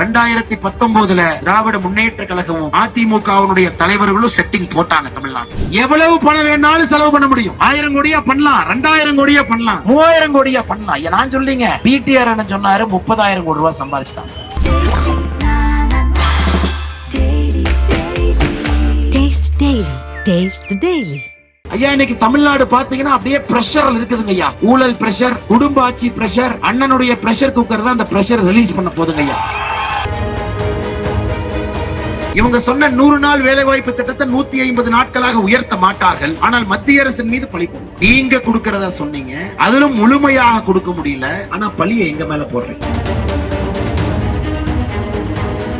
ரெண்டாயிரத்தி பத்தொன்பதுல திராவிட முன்னேற்ற கழகமும் அதிமுகவினுடைய தலைவர்களும் செட்டிங் போட்டாங்க தமிழ்நாடு. எவ்வளவு பணம் வேணாலும் செலவு பண்ண முடியும். ஆயிரம் கோடியா பண்ணலாம் ரெண்டாயிரம் கோடியா பண்ணலாம். மூவாயிரம் கோடியா பண்ணலாம். நான் சொல்லிங்க பிடிஆர் என்ன சொன்னாரு முப்பதாயிரம் கோடி ரூபாய் சம்பாதிச்சிட்டாங்க Taste Daily. Taste the Daily. ஐயா இன்னைக்கு தமிழ்நாடு பாத்தீங்கன்னா அப்படியே பிரஷர்ல இருக்குதுங்க ஐயா. ஊழல் பிரஷர் குடும்ப ஆட்சி பிரஷர் அண்ணனுடைய பிரஷர் குக்கர் தான் அந்த பிரஷர் ரிலீஸ் பண்ண போதுங்க ஐயா. இவங்க சொன்ன நூறு நாள் வேலை வாய்ப்பு திட்டத்தை நூத்தி ஐம்பது நாட்களாக உயர்த்த மாட்டார்கள். ஆனால் மத்திய அரசின் மீது பழி போடும். நீங்க கொடுக்கறதா சொன்னீங்க. அதிலும் முழுமையாக கொடுக்க முடியல. ஆனா பழிய எங்க மேல போடுறீங்க?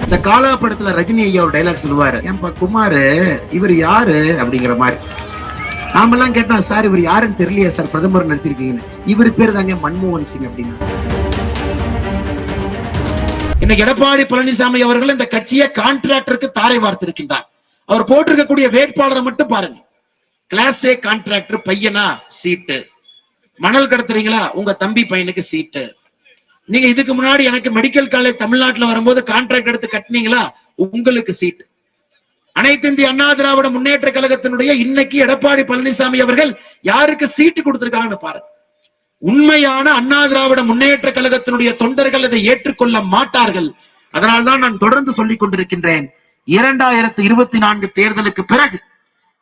இந்த காலா படத்துல ரஜினி ஐயா ஒரு டைலாக் சொல்லுவாரு ஏன்பா குமாரு இவர் யாரு? அப்படிங்கிற மாதிரி. நாமெல்லாம் கேட்டோம் சார் இவர் யாருன்னு தெரியலையே சார். பிரதமர் நடத்திருக்கீங்கன்னு. இவர் பேர் தாங்க மன்மோகன் சிங் அப்படின்னு. இன்னைக்கு எடப்பாடி பழனிசாமி அவர்கள் இந்த கட்சியை கான்ட்ராக்டருக்கு தாரை வார்த்திருக்கின்றார். அவர் போட்டிருக்கக்கூடிய வேட்பாளரை மட்டும் பாருங்க. கிளாஸ் ஏ கான்ட்ராக்டர் பையனா? சீட்டு மணல் கடத்துறீங்களா? உங்க தம்பி பையனுக்கு சீட்டு நீங்க இதுக்கு முன்னாடி எனக்கு மெடிக்கல் காலேஜ் தமிழ்நாட்டுல வரும்போது கான்ட்ராக்ட் எடுத்து கட்டினீங்களா? உங்களுக்கு சீட் அனைத்து இந்திய அண்ணா திராவிட முன்னேற்ற கழகத்தினுடைய இன்னைக்கு எடப்பாடி பழனிசாமி அவர்கள் யாருக்கு சீட்டு கொடுத்திருக்காங்கன்னு பாருங்க. உண்மையான அண்ணா திராவிட முன்னேற்ற கழகத்தினுடைய தொண்டர்கள் அதை ஏற்றுக்கொள்ள மாட்டார்கள். அதனால்தான் நான் தொடர்ந்து சொல்லிக் கொண்டிருக்கின்றேன். இரண்டாயிரத்தி இருபத்தி நான்கு தேர்தலுக்கு பிறகு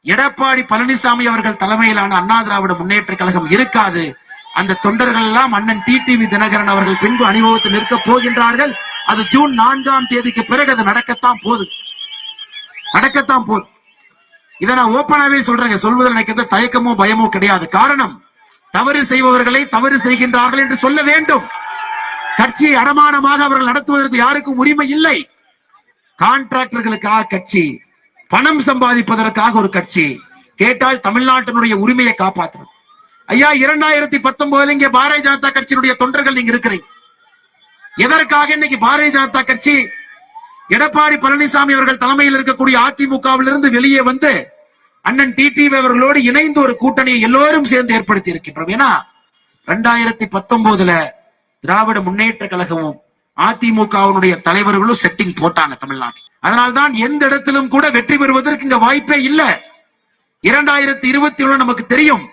எடப்பாடி பழனிசாமி அவர்கள் தலைமையிலான அண்ணா திராவிட முன்னேற்ற கழகம் இருக்காது. அந்த தொண்டர்கள் எல்லாம் அண்ணன் டி டிவி தினகரன் அவர்கள் பின்பு அனுபவத்தில் நிற்க போகின்றார்கள். அது ஜூன் நான்காம் தேதிக்கு பிறகு அது நடக்கத்தான் போகுது. நடக்கத்தான் போகுது. இதை நான் ஓப்பனாவே சொல்றேங்க. சொல்வதில் எனக்கு எந்த தயக்கமோ பயமோ கிடையாது. காரணம் தவறு செய்பவர்களை தவறு செய்கின்றார்கள் என்று சொல்ல வேண்டும். கட்சியை அடமானமாக அவர்கள் நடத்துவதற்கு யாருக்கும் உரிமை இல்லை. கான்ட்ராக்டர்களுக்காக கட்சி பணம் சம்பாதிப்பதற்காக ஒரு கட்சி கேட்டால் தமிழ்நாட்டினுடைய உரிமையை காப்பாற்றணும். ஐயா இரண்டாயிரத்தி பத்தொன்பதுல இங்கே பாரதிய ஜனதா கட்சியினுடைய தொண்டர்கள் நீங்க இருக்கிறீங்க. எதற்காக இன்னைக்கு பாரதிய ஜனதா கட்சி எடப்பாடி பழனிசாமி அவர்கள் தலைமையில் இருக்கக்கூடிய அதிமுகவிலிருந்து வெளியே வந்து அண்ணன் டிடிவி அவர்களோடு இணைந்து ஒரு கூட்டணியை எல்லோரும் சேர்ந்து ஏற்படுத்தி இருக்கின்றோம். ஏன்னா ரெண்டாயிரத்தி பத்தொன்பதுல திராவிட முன்னேற்ற கழகமும் அதிமுகவினுடைய தலைவர்களும் செட்டிங் போட்டாங்க தமிழ்நாட்டில். அதனால்தான் எந்த இடத்திலும் கூட வெற்றி பெறுவதற்கு இங்க வாய்ப்பே இல்ல. இரண்டாயிரத்தி இருபத்தி ஒண்ணு நமக்கு தெரியும்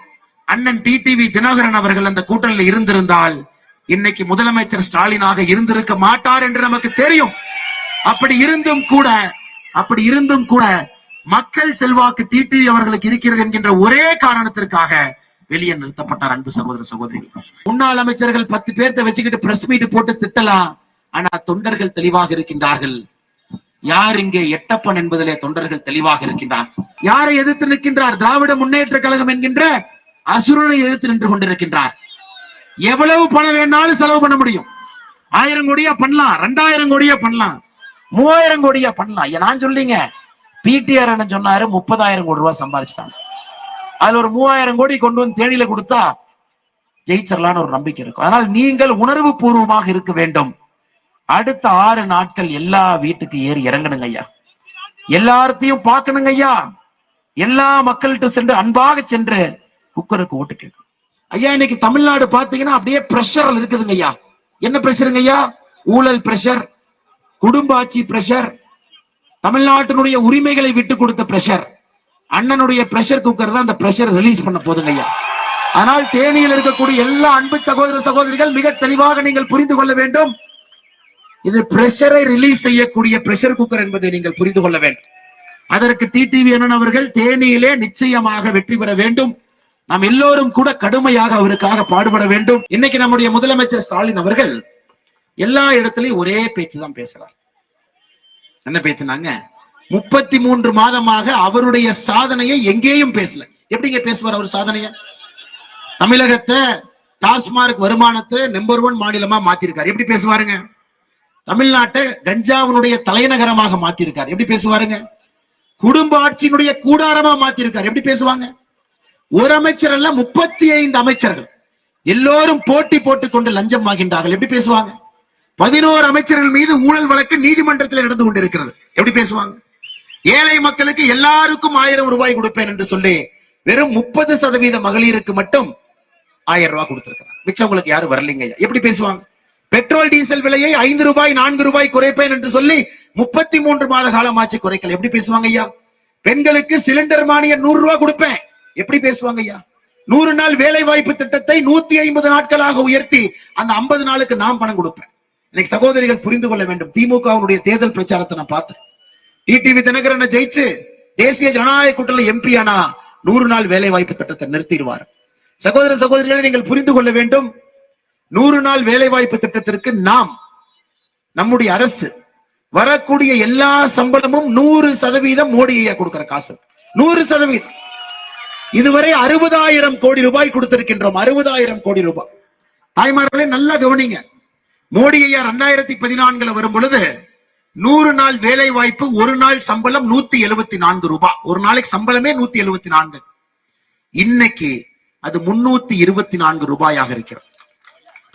அண்ணன் டிடிவி தினகரன் அவர்கள் அந்த கூட்டணியில் இருந்திருந்தால் இன்னைக்கு முதலமைச்சர் ஸ்டாலினாக இருந்திருக்க மாட்டார் என்று நமக்கு தெரியும். அப்படி இருந்தும் கூட அப்படி இருந்தும் கூட மக்கள் செல்வாக்கு டிடிவி அவர்களுக்கு இருக்கிறது என்கின்ற ஒரே காரணத்திற்காக வெளியே நிறுத்தப்பட்டார் அன்பு சகோதர சகோதரிகள். முன்னாள் அமைச்சர்கள் பத்து பேர்த்த வச்சுக்கிட்டு பிரஸ் மீட் போட்டு திட்டலாம். ஆனா தொண்டர்கள் தெளிவாக இருக்கின்றார்கள். யார் இங்கே எட்டப்பன் என்பதிலே தொண்டர்கள் தெளிவாக இருக்கின்றார். யாரை எதிர்த்து நிற்கின்றார்? திராவிட முன்னேற்ற கழகம் என்கின்ற அசுரனை எதிர்த்து நின்று கொண்டிருக்கின்றார். எவ்வளவு பணம் வேணாலும் செலவு பண்ண முடியும். ஆயிரம் கோடியா பண்ணலாம். ரெண்டாயிரம் கோடியா பண்ணலாம். மூவாயிரம் கோடியா பண்ணலாம். நான் சொல்லிங்க பிடிஆர் என்ன சொன்னாரு முப்பதாயிரம் கோடி ரூபாய் சம்பாதிச்சிட்டாங்க அதுல ஒரு மூவாயிரம் கோடி கொண்டு வந்து தேனியில கொடுத்தா ஜெயிச்சிடலான்னு ஒரு நம்பிக்கை இருக்கும். அதனால் நீங்கள் உணர்வு பூர்வமாக இருக்க வேண்டும். அடுத்த ஆறு நாட்கள் எல்லா வீட்டுக்கு ஏறி இறங்கணுங்க ஐயா. எல்லார்த்தையும் பார்க்கணுங்க ஐயா. எல்லா மக்கள்கிட்ட சென்று அன்பாக சென்று குக்கருக்கு ஓட்டு கேட்கணும். ஐயா இன்னைக்கு தமிழ்நாடு பாத்தீங்கன்னா அப்படியே பிரஷர் இருக்குதுங்க ஐயா. என்ன பிரஷருங்க ஐயா? ஊழல் பிரஷர் குடும்ப ஆட்சி பிரஷர் தமிழ்நாட்டினுடைய உரிமைகளை விட்டு கொடுத்த பிரஷர் அண்ணனுடைய பிரஷர் குக்கர் தான் அந்த பிரஷர் ரிலீஸ் பண்ண போதுங்க ஐயா. ஆனால் தேனியில் இருக்கக்கூடிய எல்லா அன்பு சகோதர சகோதரிகள் மிக தெளிவாக நீங்கள் புரிந்து கொள்ள வேண்டும். இது பிரஷரை ரிலீஸ் செய்யக்கூடிய பிரஷர் குக்கர் என்பதை நீங்கள் புரிந்து கொள்ள வேண்டும். அதற்கு டிடிவி அண்ணன் அவர்கள் தேனியிலே நிச்சயமாக வெற்றி பெற வேண்டும். நாம் எல்லோரும் கூட கடுமையாக அவருக்காக பாடுபட வேண்டும். இன்னைக்கு நம்முடைய முதலமைச்சர் ஸ்டாலின் அவர்கள் எல்லா இடத்துலயும் ஒரே பேச்சு தான் பேசுறார். என்ன பேசுனாங்க? முப்பத்தி மூன்று மாதமாக அவருடைய சாதனையை எங்கேயும் பேசல. எப்படிங்க பேசுவார் அவர் சாதனைய? தமிழகத்தை டாஸ்மார்க் வருமானத்தை நம்பர் ஒன் மாநிலமா மாத்திருக்காரு. எப்படி பேசுவாருங்க? தமிழ்நாட்டை கஞ்சாவினுடைய தலைநகரமாக மாத்திருக்காரு. எப்படி பேசுவாருங்க? குடும்ப ஆட்சியினுடைய கூடாரமா மாத்திருக்காரு. எப்படி பேசுவாங்க? ஒரு அமைச்சர் அல்ல முப்பத்தி ஐந்து அமைச்சர்கள். எல்லோரும் போட்டி போட்டுக் கொண்டு லஞ்சம் வாங்கின்றார்கள். எப்படி பேசுவாங்க? பதினோரு அமைச்சர்கள் மீது ஊழல் வழக்கு நீதிமன்றத்தில் நடந்து கொண்டிருக்கிறது. எப்படி பேசுவாங்க? ஏழை மக்களுக்கு எல்லாருக்கும் ஆயிரம் ரூபாய் கொடுப்பேன் என்று சொல்லி வெறும் முப்பது சதவீத மகளிருக்கு மட்டும் ஆயிரம் ரூபாய் கொடுத்திருக்கேன் மிச்சம் உங்களுக்கு யாரும் வரலீங்க ஐயா. எப்படி பேசுவாங்க? பெட்ரோல் டீசல் விலையை ஐந்து ரூபாய் நான்கு ரூபாய் குறைப்பேன் என்று சொல்லி முப்பத்தி மூன்று மாத காலம் ஆச்சு குறைக்கல. எப்படி பேசுவாங்க ஐயா? பெண்களுக்கு சிலிண்டர் மானியம் நூறு ரூபாய் கொடுப்பேன். எப்படி பேசுவாங்க ஐயா? நூறு நாள் வேலை வாய்ப்பு திட்டத்தை நூத்தி ஐம்பது நாட்களாக உயர்த்தி அந்த ஐம்பது நாளுக்கு நான் பணம் கொடுப்பேன். இன்னைக்கு சகோதரிகள் புரிந்து கொள்ள வேண்டும். திமுகவுடைய தேர்தல் பிரச்சாரத்தை நான் பார்த்தேன். டிடிவி தினகரனை ஜெயிச்சு தேசிய ஜனநாயக கூட்டணி எம்பி ஆனா நூறு நாள் வேலை வாய்ப்பு திட்டத்தை நிறுத்திடுவார். சகோதர சகோதரிகளை நீங்கள் புரிந்து கொள்ள வேண்டும். நூறு நாள் வேலை வாய்ப்பு திட்டத்திற்கு நாம் நம்முடைய அரசு வரக்கூடிய எல்லா சம்பளமும் நூறு சதவீதம் மோடியை கொடுக்கிற காசு. நூறு சதவீதம். இதுவரை அறுபதாயிரம் கோடி ரூபாய் கொடுத்திருக்கின்றோம். அறுபதாயிரம் கோடி ரூபாய். தாய்மார்களே நல்லா கவனிங்க. மோடி ஐயா ரெண்டாயிரத்தி பதினான்குல வரும் பொழுது நூறு நாள் வேலை வாய்ப்பு ஒரு நாள் சம்பளம் நூத்தி எழுபத்தி நான்கு ரூபாய் ஒரு நாளைக்கு சம்பளமே நூத்தி எழுபத்தி நான்கு. இன்னைக்கு அது முன்னூத்தி இருபத்தி நான்கு ரூபாயாக இருக்கிறது.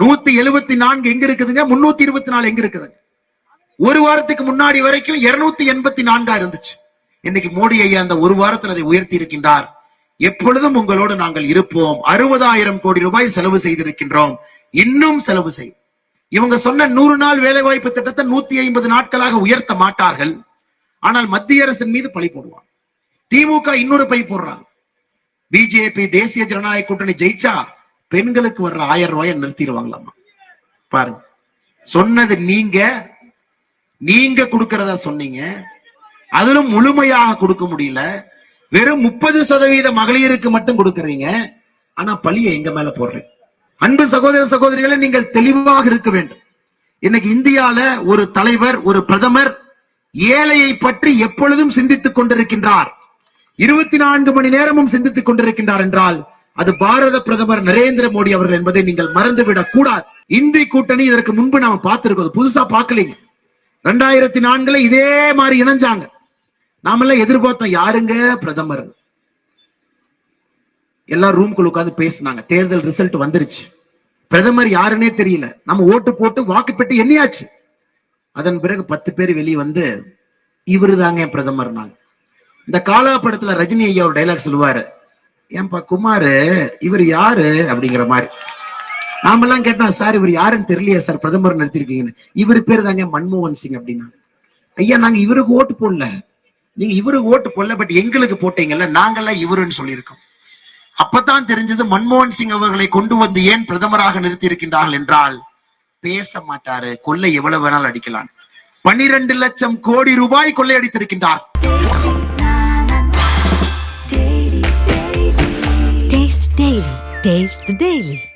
நூத்தி எழுபத்தி நான்கு எங்க இருக்குதுங்க? முன்னூத்தி இருபத்தி நாலு எங்க இருக்குதுங்க ஒரு வாரத்துக்கு முன்னாடி வரைக்கும் இருநூத்தி எண்பத்தி நான்கா இருந்துச்சு. இன்னைக்கு மோடி ஐயா அந்த ஒரு வாரத்தில் அதை உயர்த்தி இருக்கின்றார். எப்பொழுதும் உங்களோடு நாங்கள் இருப்போம். அறுபதாயிரம் கோடி ரூபாய் செலவு செய்திருக்கின்றோம். இன்னும் செலவு செய்யும் இவங்க சொன்ன நூறு நாள் வேலைவாய்ப்பு திட்டத்தை நூத்தி ஐம்பது நாட்களாக உயர்த்த மாட்டார்கள். ஆனால் மத்திய அரசின் மீது பழி போடுவாங்க. திமுக இன்னொரு பை போடுறாங்க. பிஜேபி தேசிய ஜனநாயக கூட்டணி ஜெயிச்சா பெண்களுக்கு வர்ற ஆயிரம் ரூபாயை நிறுத்திடுவாங்களாமா? பாருங்க. சொன்னது நீங்க நீங்க கொடுக்கறதா சொன்னீங்க. அதிலும் முழுமையாக கொடுக்க முடியல. வெறும் முப்பது சதவீத மகளிருக்கு மட்டும் கொடுக்கறீங்க. ஆனா பழிய எங்க மேல போடுறீங்க? அன்பு சகோதர சகோதரிகளை நீங்கள் தெளிவாக இருக்க வேண்டும். இன்னைக்கு இந்தியால ஒரு தலைவர் ஒரு பிரதமர் ஏழையை பற்றி எப்பொழுதும் சிந்தித்துக் கொண்டிருக்கின்றார். இருபத்தி நான்கு மணி நேரமும் சிந்தித்துக் கொண்டிருக்கின்றார் என்றால் அது பாரத பிரதமர் நரேந்திர மோடி அவர்கள் என்பதை நீங்கள் மறந்துவிடக் கூடாது. இந்தி கூட்டணி இதற்கு முன்பு நாம பார்த்திருக்கோம். புதுசா பார்க்கலீங்க. ரெண்டாயிரத்தி நான்குல இதே மாதிரி இணைஞ்சாங்க. நாமெல்லாம் எதிர்பார்த்தோம் யாருங்க பிரதமர் எல்லாம் ரூம்குள்ள உட்காந்து பேசினாங்க. தேர்தல் ரிசல்ட் வந்துருச்சு. பிரதமர் யாருன்னே தெரியல. நம்ம ஓட்டு போட்டு வாக்கு பெட்டு எண்ணியாச்சு அதன் பிறகு பத்து பேர் வெளியே வந்து இவரு தாங்க பிரதமர் நாங்க இந்த காலா படத்துல ரஜினி ஐயா ஒரு டைலாக் சொல்லுவாரு ஏன்பா குமாரு இவர் யாரு? அப்படிங்கிற மாதிரி. நாமெல்லாம் கேட்டோம் சார் இவர் யாருன்னு தெரியலையா சார் பிரதமர் நிறுத்திருக்கீங்கன்னு. இவர் பேர் தாங்க மன்மோகன் சிங் அப்படின்னா. ஐயா நாங்க இவருக்கு ஓட்டு போடல. நீங்க இவருக்கு ஓட்டு போடல பட் எங்களுக்கு போட்டீங்கல்ல நாங்கெல்லாம் இவருன்னு சொல்லியிருக்கோம். அப்பதான் தெரிஞ்சது மன்மோகன் சிங் அவர்களை கொண்டு வந்து ஏன் பிரதமராக நிறுத்தி இருக்கின்றார்கள் என்றால் பேச மாட்டாரு கொள்ளை எவ்வளவு வேணாலும் அடிக்கலாம். பன்னிரண்டு லட்சம் கோடி ரூபாய் கொள்ளையடித்திருக்கின்றார். Taste